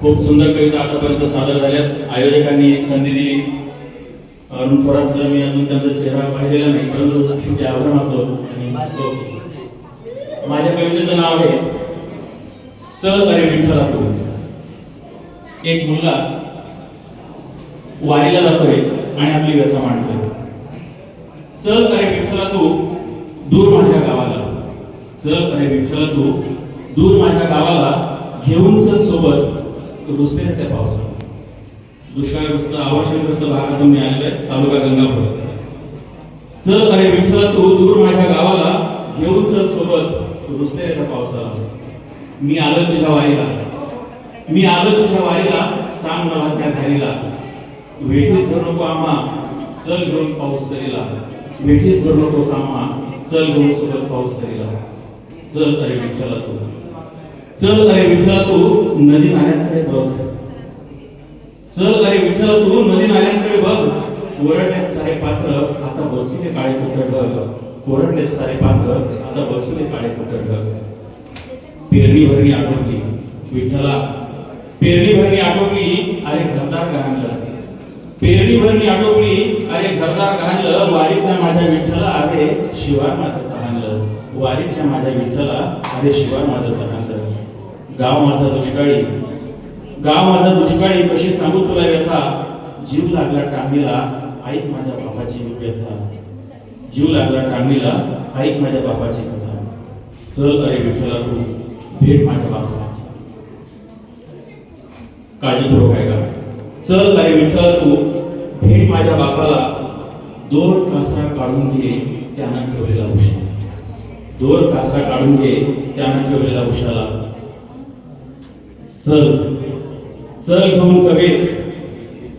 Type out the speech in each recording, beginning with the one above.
खूप सुंदर कविता आतापर्यंत सादर झाल्यात. आयोजकांनी संधी दिली. अरुण थोरात सर मी अजून त्यांचा चेहरा पाहिलेला नाही परंतु त्यांचे आभार मानतो आणि माझ्या कवितेचं नाव आहे चल अरे विठ्ठला तू एक मुलगा वारीला जातोय आणि आपली व्यथा मांडतोय. चल अरे विठ्ठला तू दूर माझ्या गावाला. चल अरे विठ्ठला तू दूर माझ्या गावाला घेऊन चल सोबत. रुसले त्या पावसाला दुष्काळग्रस्त आवश्यकग्रस्त भागातून मी आलेलो आहे तालुका गंगापूर. चल अरे विठ्ठल तू दूर माझ्या गावाला घेऊन चल सोबत. रुसले त्या पावसाला मी आलो तुझ्या वारीला. मी आलो तुझ्या वारीला सांग मला त्या घालीला वेठीच धरू नको आम्हा चल घेऊन पाऊस सरीला वेठीच धरू नको आम्हा चल घेऊन सोबत पाऊस सरीला चल अरे विठ्ठला तू. चल अरे विठ्ठला तू नदी नाल्यांकडे बघ. चल अरे विठ्ठला तू नदी नाल्यांकडे बघ. कोरडण्यात सारे पात्र आता बसू काळे कुठं बघ कोरडण्यात सारे पात्र आता बसू काळे कुठं बघ पेरणी भरणी आठवली विठ्ठला पेरणी भरणी आटोपली अरे घरदार गहाणलं पेरणी भरणी आटोपली अरे घरदार गहाणलं वारीतल्या माझ्या विठ्ठला आहे शिवार माझं तहानलं वारीतल्या माझ्या विठ्ठला अरे शिवार माझं तहानलं गाव माझा दुष्काळी. गाव माझा दुष्काळी कशी सांगू तुला व्यथा? जीव लागला टांगीला ऐक माझ्या बापाची व्यथा. जीव लागला टांगीला ऐक माझ्या बापाची कथा. चल अरे विठ्ठला तू भेट माझ्या बापाला काळजीपूर्वक काय का? चल अरे विठ्ठला तू भेट माझ्या बापाला दोन कासरा काढून घे त्यानं ठेवलेला उशा दोन कासरा काढून घे त्यानं ठेवलेला उशाला. चल. चल घेऊन कवेत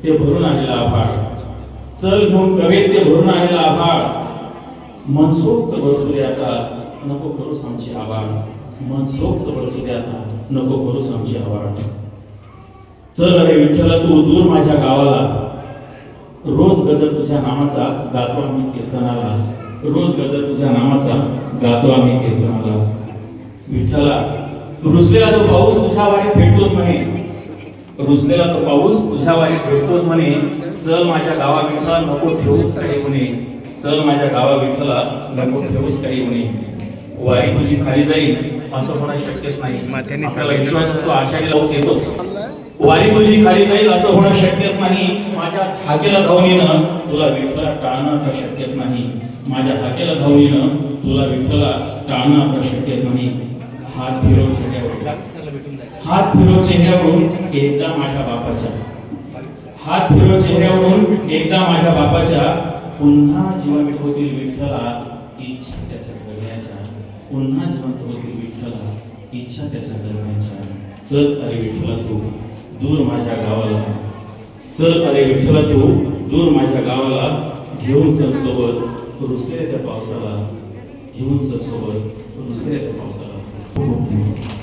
ते भरून आलेला आभाळ. चल घेऊन कवेत ते भरून आलेला आभाळ. मनसोक्त बसू दे आता नको करूस आमची आभाळ. मनसोक्त बसू दे आता नको करूस आमची आभाळ. चल अरे विठ्ठला तू दूर माझ्या गावाला. रोज गजर तुझ्या नामाचा गातो आम्ही कीर्तनाला. रोज गजर तुझ्या नामाचा गातो आम्ही कीर्तनाला. विठ्ठला रुसलेला तो पाऊस तुझ्या वारी भेटतोच म्हणे. रुसलेला तो पाऊस तुझ्या वारी भेटतोच म्हणे. चल माझ्या गावा विठ्ठला नको ठेवूच काही म्हणे. चल माझ्या गावा विठ्ठला नको ठेवूच काही म्हणे. वारी तुझी खाली जाईल असं होणं शक्यच नाही. आपल्याला. विश्वास असतो आषाढी पाऊस येतोच. वारी तुझी खाली जाईल असं होणं शक्यच नाही. माझ्या हाकेला धावणीनं तुला विठ्ठला टाळणं तर शक्यच नाही. माझ्या हाकेला धावणीनं तुला विठ्ठला टाळणं तर शक्यच नाही. हात फिरव चेहऱ्यावरून हात फिरव चेहऱ्यावरून एकदा माझ्या बापाच्या. हात फिरव चेहऱ्यावरून एकदा माझ्या बापाच्या. पुन्हा जिवंत होतील विठ्ठला इच्छा त्याच्या जगण्याच्या. पुन्हा जिवंत होतील विठ्ठला इच्छा त्याच्या जगण्याच्या. चल अरे विठ्ठला तू दूर माझ्या गावाला. चल अरे विठ्ठला तू दूर माझ्या गावाला. घेऊन चल सोबत रुसलेल्या त्या पावसाला. घेऊन चल सोबत रुसलेल्या त्या पावसाला. Uhum.